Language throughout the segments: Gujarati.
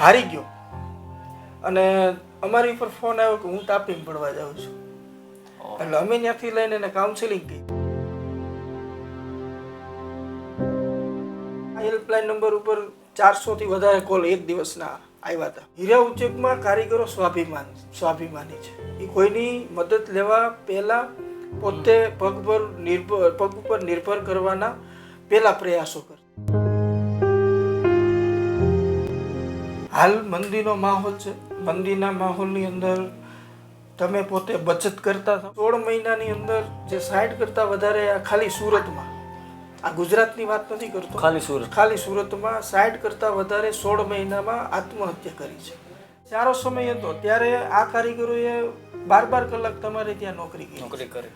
હારી ગયો. અને અમારી ઉપર ફોન આવ્યો કે હું તાપીને પડવા જાઉં છું. એટલે અમે ત્યાંથી લઈને એને કાઉન્સેલિંગ કરી. હેલ્પલાઇન નંબર ઉપર ચારસો થી વધારે કોલ એક દિવસના આવ્યા હતા. હીરા ઉદ્યોગમાં કારીગરો સ્વાભિમાન, સ્વાભિમાની છે. એ કોઈની મદદ લેવા પહેલા પોતે પગ પર નિર્ભર પગ ઉપર નિર્ભર કરવાના પહેલા પ્રયાસો કરે. હાલ મંદીનો માહોલ છે. મંદીના માહોલની અંદર તમે પોતે બચત કરતા સોળ મહિનાની અંદર જે સાઠ કરતાં વધારે આ ખાલી સુરતમાં. આ ગુજરાતની વાત નથી કરતો. ખાલી સુરત. ખાલી સુરતમાં સાઠ કરતાં વધારે સોળ મહિનામાં આત્મહત્યા કરી છે. સારો સમય હતો. ત્યારે આ કારીગરોએ બાર બાર કલાક તમારે ત્યાં નોકરી કરી. નોકરી કરી.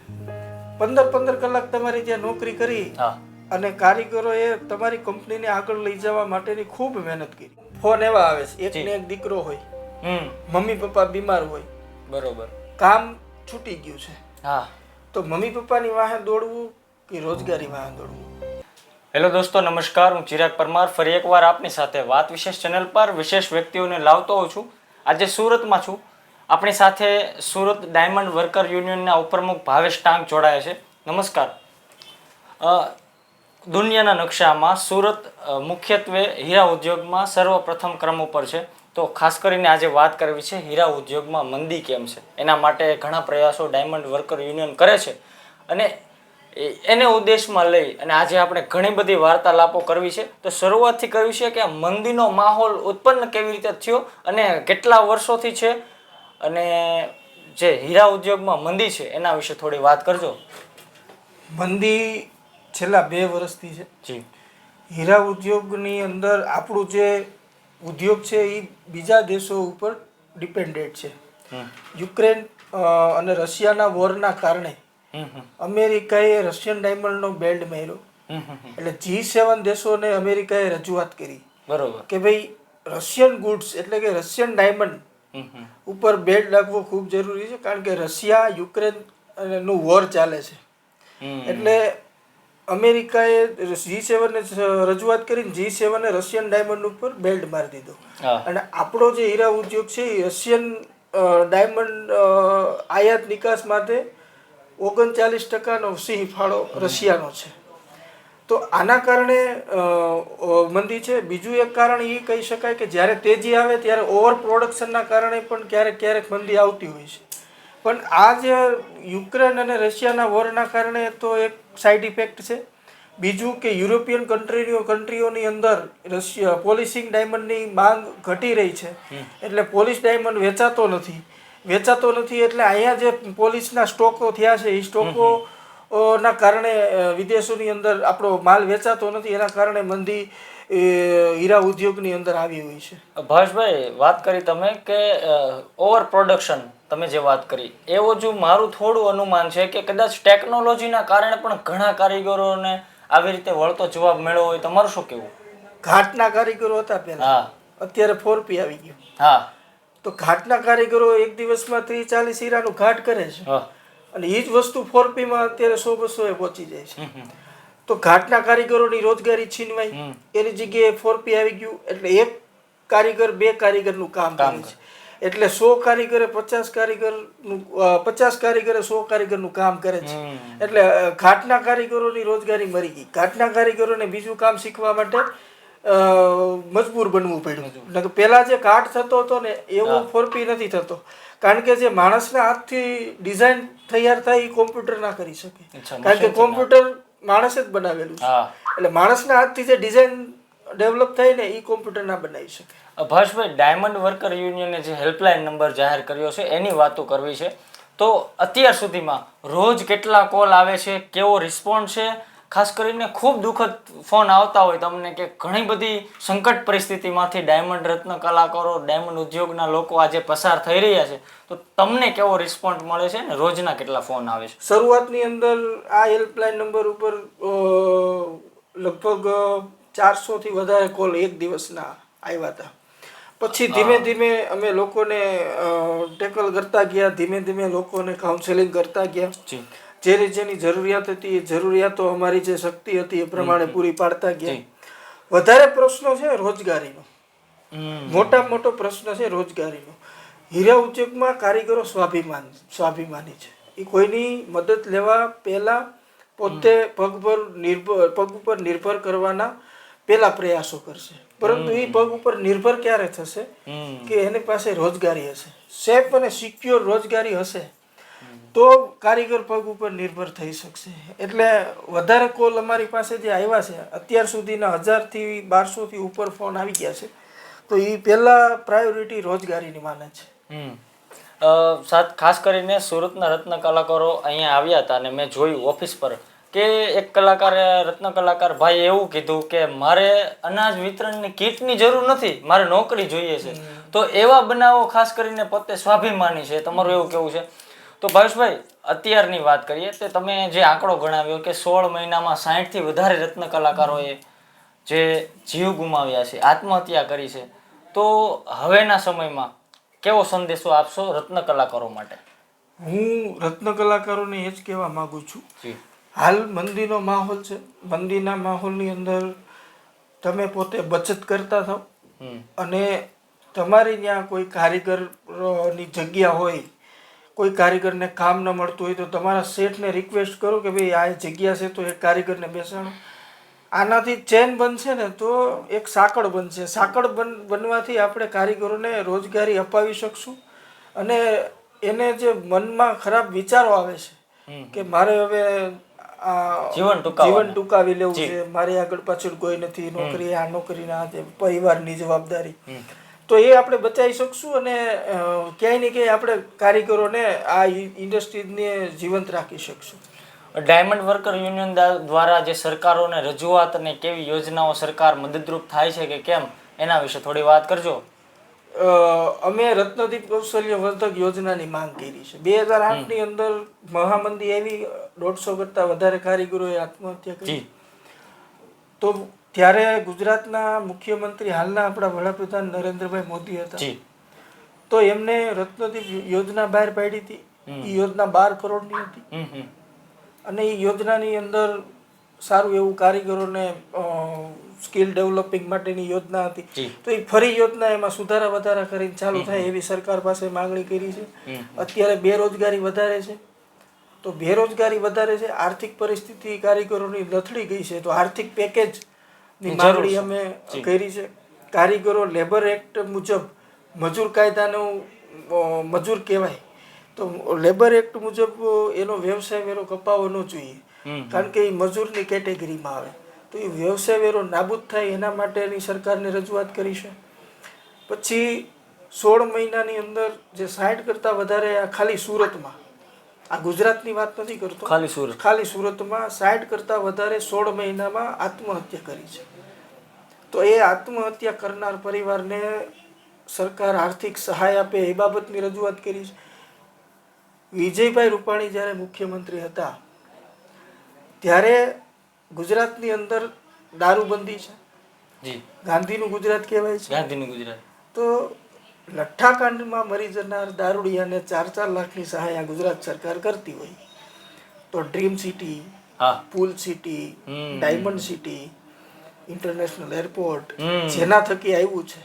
પંદર પંદર કલાક તમારે ત્યાં નોકરી કરી. હા. અને કારીગરોએ તમારી કંપનીને આગળ લઈ જવા માટેની ખૂબ મહેનત કરી. ફોન એવા આવે છે એક ને એક દીકરો હોય મમ્મી પપ્પા બીમાર હોય બરોબર. કામ છૂટી ગયું છે. હા. તો મમ્મી પપ્પાની વાહે દોડવું કે રોજગારી વાહે દોડવું? હેલો દોસ્તો નમસ્કાર. હું ચિરાગ પરમાર. ફરી એકવાર આપની સાથે વાત વિશેષ ચેનલ પર વિશેષ વ્યક્તિઓને લાવતો હોઉં છું. આજે સુરતમાં છું. આપણી સાથે સુરત ડાયમંડ વર્કર યુનિયનના ઉપપ્રમુખ ભાવેશ ટાંગ જોડાયા છે. નમસ્કાર. દુનિયાના નકશામાં સુરત મુખ્યત્વે હીરા ઉદ્યોગમાં સર્વપ્રથમ ક્રમ ઉપર છે. તો ખાસ કરીને આજે વાત કરવી છે હીરા ઉદ્યોગમાં મંદી કેમ છે? એના માટે ઘણા પ્રયાસો ડાયમંડ વર્કર યુનિયન કરે છે. અને એને ઉદ્દેશમાં લઈ અને આજે આપણે ઘણી બધી વાર્તાલાપો કરવી છે. તો શરૂઆતથી કરવી છે કે આ મંદીનો માહોલ ઉત્પન્ન કેવી રીતે થયો અને કેટલા વર્ષોથી છે? અને જે હીરા ઉદ્યોગમાં મંદી છે એના વિશે થોડી વાત કરજો. મંદી છેલ્લા બે વર્ષથી છે. જી. હીરા ઉદ્યોગની અંદર આપણું જે ઉદ્યોગ છે એ બીજા દેશો ઉપર ડિપેન્ડેડ છે. યુક્રેન અને રશિયાના વોરના કારણે અમેરિકાએ રશિયન ડાયમંડનો બેલ્ટ મેળ્યો. એટલે જી સેવન દેશોને અમેરિકાએ રજૂઆત કરી બરોબર. કે ભાઈ રશિયન ગુડ્સ એટલે કે રશિયન ડાયમંડ ઉપર બેન્ડ લાગવો ખૂબ જરૂરી છે કારણ કે રશિયા યુક્રેનનું વોર ચાલે છે. એટલે અમેરિકાએ જી સેવનને રજૂઆત કરીને જી સેવને રશિયન ડાયમંડ ઉપર બેલ્ટ મારી દીધો. અને આપણો જે હીરા ઉદ્યોગ છે એ રશિયન ડાયમંડ આયાત નિકાસ માટે ઓગણચાલીસ ટકાનો સિંહ ફાળો રશિયાનો છે. તો આના કારણે મંદી છે. બીજું એક કારણ એ કહી શકાય કે જ્યારે તેજી આવે ત્યારે ઓવર પ્રોડક્શનના કારણે પણ ક્યારેક ક્યારેક મંદી આવતી હોય છે. પણ આ જે યુક્રેન અને રશિયાના વોરના કારણે તો એક સાઈડ ઇફેક્ટ છે. બીજું કે યુરોપિયન કન્ટ્રીઓ કન્ટ્રીઓની અંદર રશિયા પોલિશિંગ ડાયમંડની માંગ ઘટી રહી છે. એટલે પોલિશ ડાયમંડ વેચાતો નથી. વેચાતો નથી એટલે અહીંયા જે પોલિશના સ્ટોકો થયા છે એ સ્ટોકો ના કારણે વિદેશોની અંદર આપણો માલ વેચાતો નથી. એના કારણે મંદી હીરા ઉદ્યોગની અંદર આવી હોય છે. ભાષભાઈ વાત કરી તમે કે ઓવર પ્રોડક્શન તમે જે વાત કરી એવો જો મારું થોડું અનુમાન છે કે કદાચ ટેકનોલોજીના કારણે પણ ઘણા કારીગરોને આવી રીતે વળતો જવાબ મળ્યો હોય તમારું શું કેવું ઘાટના કારીગરો હતા પહેલા. હા. અત્યારે ફોર પી આવી ગયું. હા. તો ઘાટના કારીગરો એક દિવસમાં ત્રીસ ચાલીસ હીરાનું ઘાટ કરે છે. હા. અને એ જ વસ્તુ ફોર પીમાં અત્યારે સો બસો એ પહોંચી જાય છે. તો ઘાટના કારીગરોની રોજગારી છીનવાઈ. એની જગ્યાએ ફોર પી આવી ગયું. એટલે એક કારીગર બે કારીગરનું કામ કરે. છે. એટલે સો કારીગરે પચાસ કારીગરનું પચાસ કારીગરે સો કારીગરનું કામ કરે છે. એટલે ઘાટના કારીગરોની રોજગારી મરી ગઈ. ઘાટના કારીગરોને બીજું કામ શીખવા માટે મજબૂર બનવું પડ્યું. પહેલા જે કાટ થતો હતો ને એવો ફોરપી નથી થતો. કારણ કે જે માણસના હાથથી ડિઝાઇન તૈયાર થાય એ કોમ્પ્યુટર ના કરી શકે. કારણ કે કોમ્પ્યુટર માણસે જ બનાવેલું છે. એટલે માણસના હાથથી જે ડિઝાઇન ડેવલપ થાય ને એ કોમ્પ્યુટર ના બનાવી શકે. ભાવેશભાઈ ડાયમંડ વર્કર યુનિયને જે હેલ્પલાઇન નંબર જાહેર કર્યો છે, એની વાતો કરવી છે. તો અત્યાર સુધીમાં રોજ કેટલા કોલ આવે છે, કેવો રિસ્પોન્સ છે? ખાસ કરીને ખૂબ દુઃખદ ફોન આવતા હોય તમને કે ઘણી બધી સંકટ પરિસ્થિતિમાંથી ડાયમંડ રત્ન કલાકારો ડાયમંડ ઉદ્યોગના લોકો આજે પસાર થઈ રહ્યા છે. તો તમને કેવો રિસ્પોન્સ મળે છે ને રોજના કેટલા ફોન આવે છે? શરૂઆતની અંદર આ હેલ્પલાઇન નંબર ઉપર લગભગ ચારસોથી વધારે કોલ એક દિવસના આવ્યા હતા. પછી ધીમે ધીમે અમે લોકોને ટેકલ કરતા ગયા ધીમે ધીમે લોકોને કાઉન્સેલિંગ કરતા ગયા. જી. જેની જરૂરિયાત હતી એ જરૂરિયાતો અમારી જે શક્તિ હતી એ પ્રમાણે પૂરી પાડતા ગયા. વધારે પ્રશ્નો છે રોજગારીનો. મોટા મોટો પ્રશ્ન છે રોજગારીનો. હીરા ઉદ્યોગમાં કારીગરો સ્વાભિમાન સ્વાભિમાની છે. એ કોઈની મદદ લેવા પહેલાં પોતે પગ પર નિર્ભર પગ ઉપર નિર્ભર કરવાના પહેલા પ્રયાસો કરશે. પરંતુ એ પગ ઉપર નિર્ભર ક્યારે થશે કે એની પાસે રોજગારી હશે? સેફ અને સિક્યોર રોજગારી હશે તો કારીગર પગ ઉપર નિર્ભર થઈ શકશે. એટલે વધારે કોલ અમારી પાસે જે આવ્યા છે અત્યાર સુધીના હજારથી બારસોથી ઉપર ફોન આવી ગયા છે તો એ પહેલાં પ્રાયોરિટી રોજગારીની માને છે. સાત ખાસ કરીને સુરતના રત્ન કલાકારો અહીંયા આવ્યા હતા અને મેં જોયું ઓફિસ પર. કે એક કલાકારે રત્ન કલાકાર ભાઈ એવું કીધું કે મારે અનાજ વિતરણની કીટની જરૂર નથી મારે નોકરી જોઈએ છે. તો એવા બનાવો ખાસ કરીને પોતે સ્વાભિમાની છે. તમારું એવું કેવું છે? તો ભાવેશભાઈ અત્યારની વાત કરીએ તો તમે જે આંકડો ગણાવ્યો કે સોળ મહિનામાં સાહીઠથી વધારે રત્ન કલાકારોએ જે જીવ ગુમાવ્યા છે આત્મહત્યા કરી છે તો હવેના સમયમાં કેવો સંદેશો આપશો રત્ન કલાકારો માટે? હું રત્ન કલાકારોને એ જ કહેવા માગું છું હાલ મંદીનો માહોલ છે. મંદીના માહોલની અંદર તમે પોતે બચત કરતા થાવ. અને તમારી ત્યાં કોઈ કારીગરની જગ્યા હોય કોઈ કારીગરને કામ ન મળતું હોય તો તમારા શેઠને રિક્વેસ્ટ કરો કે ભાઈ આ જગ્યા છે તો એ કારીગરને બેસાડો. આનાથી ચેન બનશે ને તો એક સાંકળ બનશે. સાંકળ બન બનવાથી આપણે કારીગરોને રોજગારી અપાવી શકશું. અને એને જે મનમાં ખરાબ વિચારો આવે છે કે મારે હવે જીવન. જીવન ટૂંકાવી લેવું છે. મારી આગળ પાછળ કોઈ નથી નોકરી આ નોકરી ના પરિવારની જવાબદારી. તો એ આપણે બચાવી શકશું અને ક્યાંય ને ક્યાંય આપણે કારીગરોને આ ઇન્ડસ્ટ્રીને જીવંત રાખી શકશું. ડાયમંડ વર્કર યુનિયન દ્વારા જે સરકારોને રજૂઆત અને કેવી યોજનાઓ સરકાર મદદરૂપ થાય છે કે કેમ એના વિશે થોડી વાત કરજો. અમે રત્નદીપ કૌશલ્ય વર્ધક યોજનાની માંગ કરી છે. બે હજાર આઠની અંદર મહામંદી આવી દોઢસો કરતા વધારે કારીગરોએ આત્મહત્યા કરી. તો ત્યારે ગુજરાતના મુખ્યમંત્રી હાલના આપણા વડાપ્રધાન નરેન્દ્રભાઈ મોદી હતા. તો એમને રત્નદીપ યોજના બહાર પાડી હતી. એ યોજના બાર કરોડની હતી. અને એ યોજનાની અંદર સારું એવું કારીગરોને સ્કિલ ડેવલપિંગ માટેની યોજના હતી. તો એ ફરી યોજના એમાં સુધારા વધારા કરીને ચાલુ થાય એવી સરકાર પાસે માંગણી કરી છે. અત્યારે બેરોજગારી વધારે છે. તો બેરોજગારી વધારે છે આર્થિક પરિસ્થિતિ કારીગરોની લથડી ગઈ છે. તો આર્થિક પેકેજની માંગણી અમે કરી છે. કારીગરો લેબર એક્ટ મુજબ મજૂર કાયદાનું મજૂર કહેવાય. તો લેબર એક્ટ મુજબ એનો વ્યવસાય વેરો કપાવવો ન જોઈએ. કારણ કે એ મજૂરની કેટેગરીમાં આવે. તો એ વ્યવસાય વેરો નાબૂદ થાય એના માટેની સરકારને રજૂઆત કરી છે. પછી સોળ મહિનાની અંદર જે સાઠ કરતાં વધારે આ ખાલી સુરતમાં આ ગુજરાતની વાત નથી કરતો ખાલી સુરત. ખાલી સુરતમાં સાઠ કરતાં વધારે સોળ મહિનામાં આત્મહત્યા કરી છે. તો એ આત્મહત્યા કરનાર પરિવારને સરકાર આર્થિક સહાય આપે એ બાબતની રજૂઆત કરી છે. વિજયભાઈ રૂપાણી જ્યારે મુખ્યમંત્રી હતા ત્યારે ગુજરાતની અંદર દારૂબંધી છે. જી. ગાંધીનું ગુજરાત કહેવાય છે. ગાંધીનું ગુજરાત. તો લઠ્ઠાકાંડમાં મરી જનાર દારૂડિયાને ચાર ચાર લાખની સહાય આ ગુજરાત સરકાર કરતી હોય. તો ડ્રીમ સિટી પુલ city diamond city international airport જેના થકી આવ્યું છે.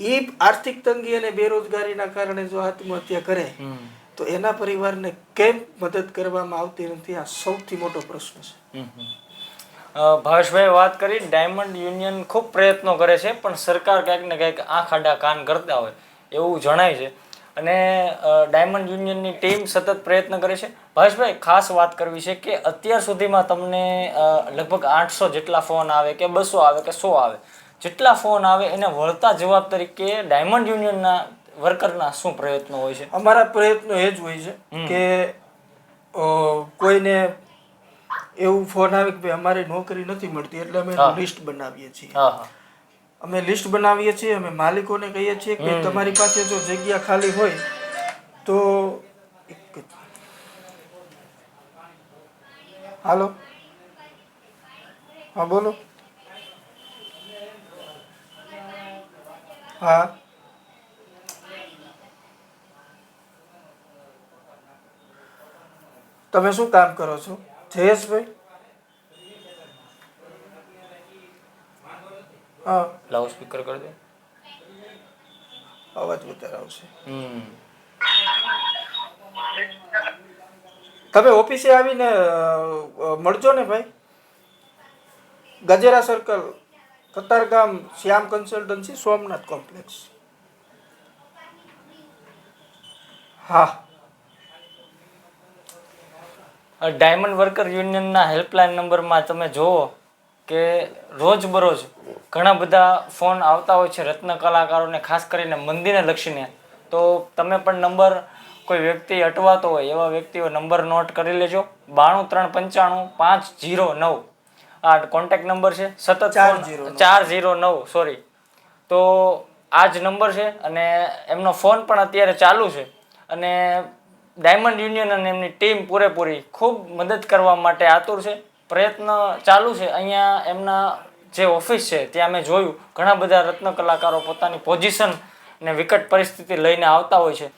એ આર્થિક તંગી અને બેરોજગારીના કારણે જો આત્મહત્યા કરે તો એના પરિવારને કેમ મદદ કરવામાં આવતી નથી? આ સૌથી મોટો પ્રશ્ન છે. ભાવેશભાઈ વાત કરી, ડાયમંડ યુનિયન ખૂબ પ્રયત્નો કરે છે, પણ સરકાર ક્યાંક ને ક્યાંક આંખ આડા કાન કરતા હોય, એવું જણાય છે. અને ડાયમંડ યુનિયનની ટીમ સતત પ્રયત્ન કરે છે. ભાવેશભાઈ, ખાસ વાત કરવી છે કે અત્યાર સુધીમાં તમને લગભગ આઠસો જેટલા ફોન આવે કે બસો આવે કે સો આવે, જેટલા ફોન આવે એને વળતા જવાબ તરીકે ડાયમંડ યુનિયનના વર્કરના શું પ્રયત્નો હોય છે? અમારા પ્રયત્નો એ જ હોય છે કે કોઈને એવું ફોન આવે કે ભાઈ અમારે નોકરી નથી મળતી એટલે અમે લિસ્ટ બનાવીએ છીએ. અમે લિસ્ટ બનાવીએ છીએ અમે માલિકોને કહીએ છીએ કે તમારી પાસે જો જગ્યા ખાલી હોય તો હાલો? હા બોલો. હા. તમે શું કામ કરો છો? જયેશભાઈ? હા. લાઉડ સ્પીકર કરી દે. અવાજ વધારે આવશે. તમે ઓફિસે આવીને મળજો ને ભાઈ. Gajera circle Katargam Shyam consultancy Somnath complex હા. ડાયમંડ વર્કર યુનિયનના હેલ્પલાઇન નંબરમાં તમે જુઓ કે રોજબરોજ ઘણા બધા ફોન આવતા હોય છે રત્ન કલાકારોને ખાસ કરીને મંદિરને લક્ષીને. તો તમે પણ નંબર કોઈ વ્યક્તિ અટવાતો હોય એવા વ્યક્તિઓ નંબર નોટ કરી લેજો. બાણું ત્રણ પંચાણું પાંચ જીરો નવ. આ કોન્ટેક્ટ નંબર છે. સતત ચાર જીરો નવ. સોરી તો આ જ નંબર છે અને એમનો ફોન પણ અત્યારે ચાલુ છે. અને ડાયમંડ યુનિયન અને એમની ટીમ પૂરેપૂરી ખૂબ મદદ કરવા માટે આતુર છે. પ્રયત્ન ચાલુ છે. અહીંયા એમના જે ઓફિસ છે, ત્યાં મેં જોયું. ઘણા બધા રત્ન કલાકારો પોતાની પોઝિશન ને વિકટ પરિસ્થિતિ લઈને આવતા હોય છે.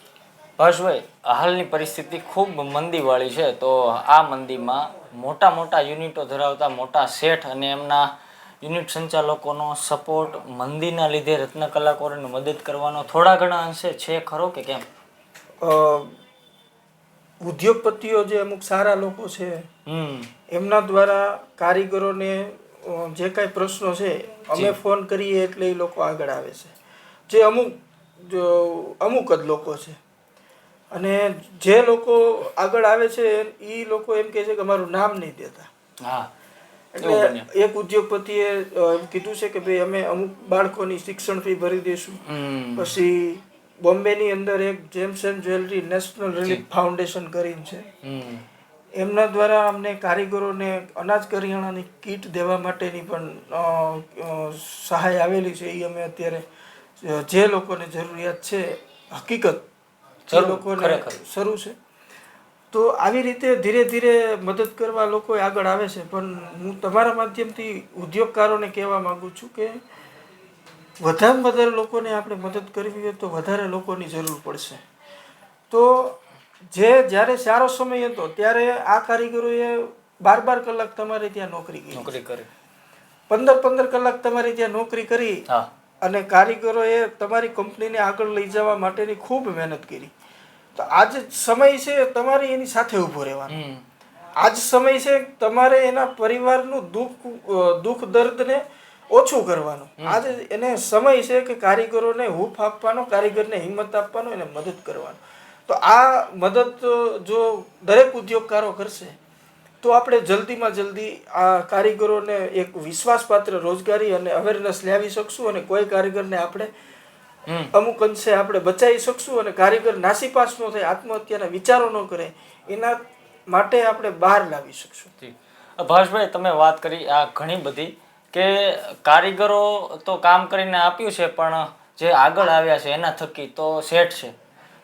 હર્ષભાઈ હાલની પરિસ્થિતિ ખૂબ મંદીવાળી છે. તો આ મંદીમાં મોટા મોટા યુનિટો ધરાવતા મોટા શેઠ અને એમના યુનિટ સંચાલકોનો સપોર્ટ મંદીના લીધે રત્ન કલાકારોને મદદ કરવાનો થોડા ઘણા અંશે છે ખરો કે કેમ? ઉદ્યોગપતિઓ જે અમુક સારા લોકો છે એમના દ્વારા કારીગરોને જે કાંઈ પ્રશ્નો છે અમે ફોન કરીએ એટલે એ લોકો આગળ આવે છે. જે અમુક અમુક જ લોકો છે. અને જે લોકો આગળ આવે છે એ લોકો એમ કહે છે કે અમારું નામ નહીં દેતા. હા એટલે એક ઉદ્યોગપતિએ એમ કીધું છે કે ભાઈ અમે અમુક બાળકોની શિક્ષણ ફી ભરી દઈશું પછી બોમ્બેની અંદર એક gems and jewellery national relief foundation કરીને છે. એમના દ્વારા અમને કારીગરોને અનાજ કરિયાણાની કીટ દેવા માટેની પણ સહાય આવેલી છે. એ અમે અત્યારે જે લોકોને જરૂરિયાત છે હકીકત જે લોકોને શરૂ છે. તો આવી રીતે ધીરે ધીરે મદદ કરવા લોકો આગળ આવે છે. પણ હું તમારા માધ્યમથી ઉદ્યોગકારોને કહેવા માગું છું કે વધારેમાં વધારે લોકોને આપણે મદદ કરવી હોય તો વધારે લોકોની જરૂર પડશે. તો જે જ્યારે સારો સમય હતો ત્યારે આ કારીગરોએ બાર બાર કલાક તમારે ત્યાં નોકરી કરી. નોકરી કરી. પંદર પંદર કલાક તમારી ત્યાં નોકરી કરી અને કારીગરોએ તમારી કંપનીને આગળ લઈ જવા માટેની ખૂબ મહેનત કરી. તો આજ સમય છે તમારે એની સાથે ઊભો રહેવાનો. આજ સમય છે તમારે એના પરિવારનું દુઃખ દુઃખ દર્દને ઓછું કરવાનું. આજે એને સમય છે કે કારીગરોને હૂફ આપવાનો કારીગરને હિંમત આપવાનો એને મદદ કરવાનો. તો આ મદદ જો દરેક ઉદ્યોગકારો કરશે તો આપણે જલ્દીમાં જલ્દી આ કારીગરોને એક વિશ્વાસપાત્ર રોજગારી અને અવેરનેસ લાવી શકશું અને કોઈ કારીગરને આપણે અમુક અંશે આપણે બચાવી શકશું અને કારીગર નાસીપાસ ન થાય આત્મહત્યાના વિચારો ન કરે એના માટે આપણે બહાર લાવી શકશું. ભાષભાઈ તમે વાત કરી આ ઘણી બધી. કે કારીગરો તો કામ કરીને આપ્યું છે પણ જે આગળ આવ્યા છે એના થકી તો શેઠ છે.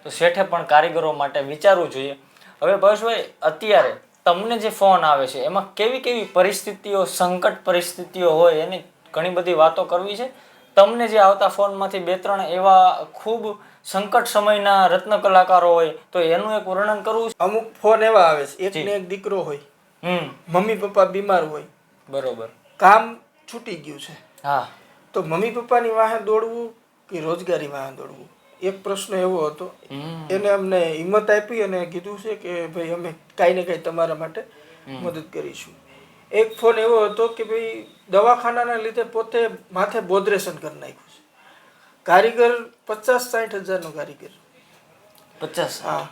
તો શેઠે પણ કારીગરો માટે વિચારવું જોઈએ. હવે ભાષભાઈ અત્યારે તમને જે ફોન આવે છે એમાં કેવી કેવી પરિસ્થિતિઓ સંકટ પરિસ્થિતિઓ હોય એની ઘણી બધી વાતો કરવી છે? તમને જે આવતા ફોનમાંથી બે ત્રણ એવા ખૂબ સંકટ સમયના રત્ન કલાકારો હોય તો એનું એક વર્ણન કરવું છે? અમુક ફોન એવા આવે છે એક ને એક દીકરો હોય હમ. મમ્મી પપ્પા બીમાર હોય. બરોબર. કામ છૂટી ગયું છે. હા. તો મમ્મી પપ્પાની વાહે દોડવું કે રોજગારી વાહે દોડવું? એક પ્રશ્ન એવો હતો. એને અમને હિંમત આપી અને કીધું છે કે ભાઈ અમે કાંઈ ને કાંઈ તમારા માટે મદદ કરીશું. એક ફોન એવો હતો કે ભાઈ દવાખાનાના લીધે પોતે માથે બોદરેશન કરી નાખ્યું છે. કારીગર પચાસ સાઠ હજારનો કારીગર. પચાસ? હા.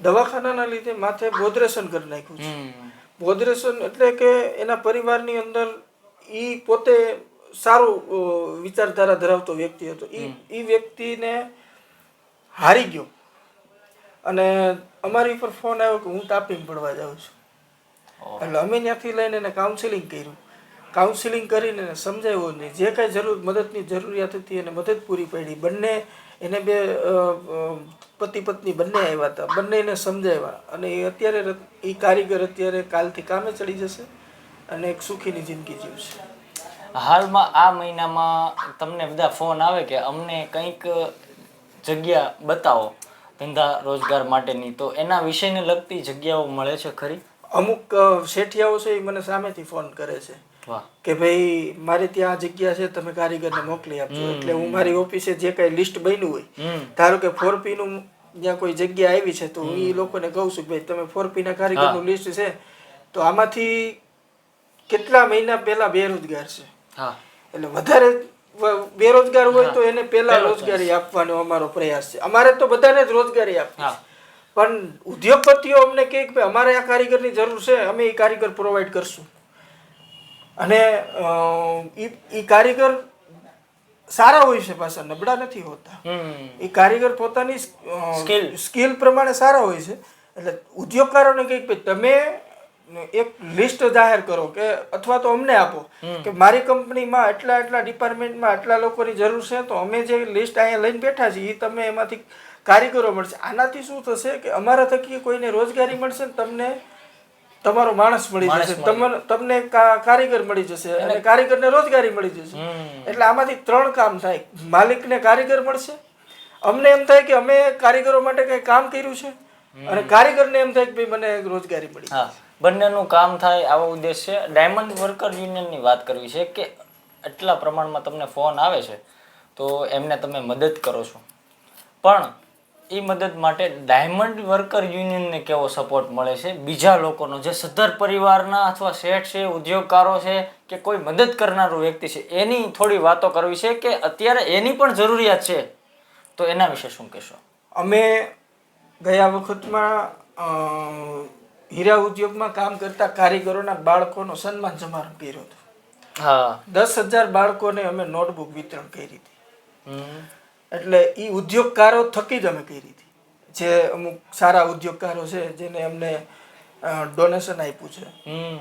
દવાખાનાના લીધે માથે બોદરેશન કરી નાખ્યું છે. બોદરેશન એટલે કે એના પરિવારની અંદર ઈ પોતે સારું વિચારધારા ધરાવતો વ્યક્તિ હતો. એ એ વ્યક્તિને હારી ગયો. અને અમારી ઉપર ફોન આવ્યો કે હું તાપીમ પડવા જાઉં છું. એટલે અમે ત્યાંથી લઈને એને કાઉન્સિલિંગ કર્યું. કાઉન્સિલિંગ કરીને એને સમજાવ્યું નહીં જે કાંઈ જરૂર મદદની જરૂરિયાત હતી એને મદદ પૂરી પાડી. બંને એને બે પતિ પત્ની બંને આવ્યા હતા. બંને એને સમજાવ્યા. અને એ અત્યારે એ કારીગર અત્યારે કાલથી કામે ચડી જશે. અને એક સુખીની જિંદગી જીવશે. હાલમાં આ મહિનામાં તમને બધા ફોન આવે કે અમને કંઈક જગ્યા બતાવો ધંધા રોજગાર માટેની. તો એના વિષયને લગતી જગ્યાઓ મળે છે ખરી? અમુક શેઠિયાઓ છે એ મને સામેથી ફોન કરે છે કે ભાઈ મારે ત્યાં જગ્યા છે તમે કારીગરને મોકલી આપજો. એટલે હું મારી ઓફિસે જે કઈ લિસ્ટ બન્યું હોય ધારો કે ફોર પી નું જ્યાં કોઈ જગ્યા આવી છે તો હું એ લોકોને કહું છું કે ભાઈ તમે ફોર પી ના કારીગરનું લિસ્ટ છે તો આમાંથી કેટલા મહિના પહેલા બેરોજગાર છે? હા. એટલે વધારે બેરોજગાર હોય તો એને પહેલા રોજગારી આપવાનો અમારો પ્રયાસ છે. અમારે તો બધાને જ રોજગારી આપવી પણ ઉદ્યોગપતિઓ અમને કહે કે અમારે આ કારીગરની જરૂર છે અમે એ કારીગર પ્રોવાઈડ કરશું. અને એ કારીગર સારા હોય છે પાછા નબળા નથી હોતા. એ કારીગર પોતાની સ્કિલ. પ્રમાણે સારા હોય છે. એટલે ઉદ્યોગકારોને કંઈક તમે એક લિસ્ટ જાહેર કરો કે અથવા તો અમને આપો કે મારી કંપનીમાં એટલા એટલા ડિપાર્ટમેન્ટમાં આટલા લોકોની જરૂર છે તો અમે જે લિસ્ટ અહીંયા લઈને બેઠા છીએ એ તમે એમાંથી કારીગરો મળશે. આનાથી શું થશે કે અમારા થકી કોઈને રોજગારી મળશે ને તમને તમારો માણસ મળી જશે. તમને તમને કારીગર મળી જશે અને કારીગરને રોજગારી મળી જશે. એટલે આમાંથી ત્રણ કામ થાય. માલિકને કારીગર મળશે. અમને એમ થાય કે અમે કારીગરો માટે કંઈ કામ કર્યું છે. અને કારીગરને એમ થાય કે ભાઈ મને રોજગારી મળી બંનેનું કામ થાય આવો ઉદ્દેશ છે ડાયમંડ વર્કર યુનિયનની વાત કરવી છે કે એટલા પ્રમાણમાં તમને ફોન આવે છે, તો એમને તમે મદદ કરો છો. પણ એ મદદ માટે ડાયમંડ વર્કર યુનિયનને કેવો સપોર્ટ મળે છે? બીજા લોકોનો જે સદ્ધર પરિવારના અથવા શેઠ છે, ઉદ્યોગકારો છે કે કોઈ મદદ કરનારો વ્યક્તિ છે, એની થોડી વાતો કરવી છે કે અત્યારે એની પણ જરૂરિયાત છે? તો એના વિશે શું કહેશો? અમે ગયા વખતમાં હીરા ઉદ્યોગમાં કામ કરતા કારીગરોના બાળકોનો સન્માન સમારંભ કર્યો હતો. હા. દસ હજાર બાળકોને અમે નોટબુક વિતરણ કરી હતી. એટલે એ ઉદ્યોગકારો થકી જ અમે કરી હતી. જે અમુક સારા ઉદ્યોગકારો છે જેને અમને ડોનેશન આપ્યું છે.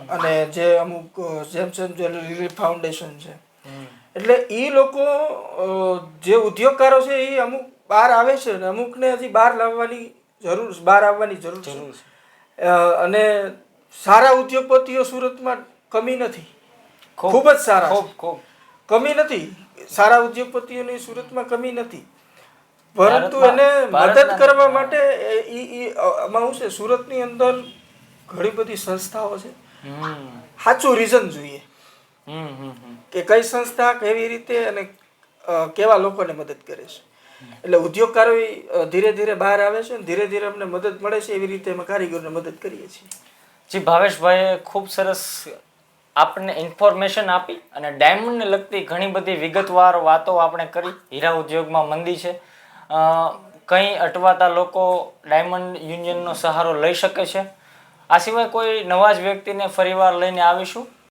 અને જે અમુક જેમસન જ્વેલરી ફાઉન્ડેશન છે. એટલે એ લોકો જે ઉદ્યોગકારો છે એ અમુક બહાર આવે છે ને અમુકને હજી બહાર લાવવાની જરૂર બહાર આવવાની જરૂર છે. અને સારા ઉદ્યોગપતિઓ સુરતમાં કમી નથી. ખૂબ- જ સારા. ખૂબ ખૂબ. કમી નથી. સારા ઉદ્યોગપતિઓની સુરતમાં કમી નથી. પરંતુ એને મદદ કરવા માટે એ- ઈ ઈ શું છે? સુરતની અંદર ઘણી બધી સંસ્થાઓ છે. સાચું રીઝન જોઈએ. હમ હમ હમ. કે કઈ સંસ્થા કેવી રીતે અને કેવા લોકોને મદદ કરે છે. એટલે ઉદ્યોગકારો ધીરે ધીરે બહાર આવે છે અને ધીરે ધીરે અમને મદદ મળે છે એવી રીતે અમે કારીગરોને મદદ કરીએ છીએ. જી, ભાવેશભાઈએ ખૂબ સરસ આપણને ઇન્ફોર્મેશન આપી અને ડાયમંડને લગતી ઘણી બધી વિગતવાર વાતો આપણે કરી. હીરા ઉદ્યોગમાં મંદી છે. કંઈ અટવાતા લોકો ડાયમંડ યુનિયનનો સહારો લઈ શકે છે. આ સિવાય કોઈ નવા જ વ્યક્તિને ફરીવાર લઈને આવીશું.